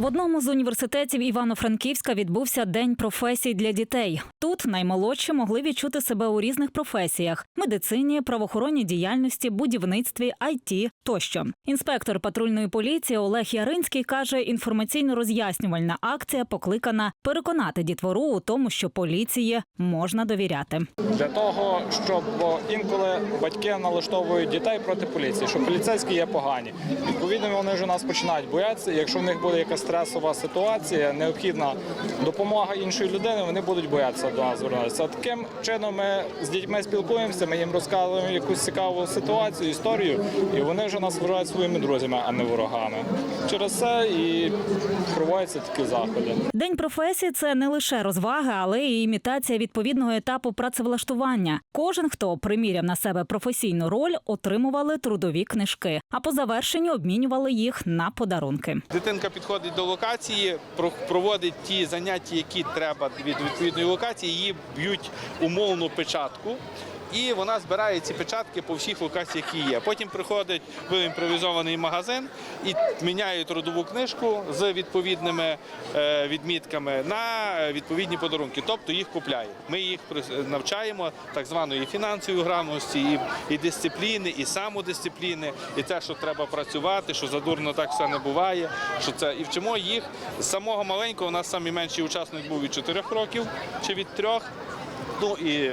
В одному з університетів Івано-Франківська відбувся день професій для дітей. Тут наймолодші могли відчути себе у різних професіях: медицині, правоохоронній діяльності, будівництві, IT тощо. Інспектор патрульної поліції Олег Яринський каже, інформаційно-роз'яснювальна акція покликана переконати дітвору у тому, що поліції можна довіряти. для того, щоб інколи батьки налаштовують дітей проти поліції, що поліцейські є погані. Відповідно, вони вже нас починають боятися. Якщо в них буде якась стресова ситуація, необхідна допомога іншої людини, вони будуть боятися до нас звернутися. Таким чином ми з дітьми спілкуємося, ми їм розказуємо якусь цікаву ситуацію, історію, і вони вже нас вважають своїми друзями, а не ворогами. Через це і проводяться такі заходи. День професії це не лише розвага, але й імітація відповідного етапу працевлаштування. Кожен, хто приміряв на себе професійну роль, отримували трудові книжки, а по завершенню обмінювали їх на подарунки. Дитинка підходить до локації, проводить ті заняття, які треба від відповідної локації, її б'ють умовну печатку. І вона збирає ці печатки по всіх локаціях, які є. Потім приходить в імпровізований магазин і міняє трудову книжку з відповідними е, відмітками на е, відповідні подарунки, тобто їх купляє. Ми їх навчаємо так званої фінансової грамотності, і, дисципліни, і самодисципліни, і те, що треба працювати, що задурно так все не буває. Що це і вчимо їх з самого маленького. У нас найменший учасник був від 4 років чи від 3, ну і,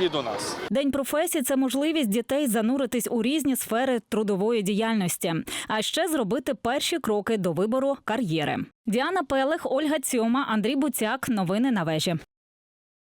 і до нас. День професії це можливість дітей зануритись у різні сфери трудової діяльності, а ще зробити перші кроки до вибору кар'єри. Діана Пелех, Ольга Цьома, Андрій Буцяк. Новини на вежі.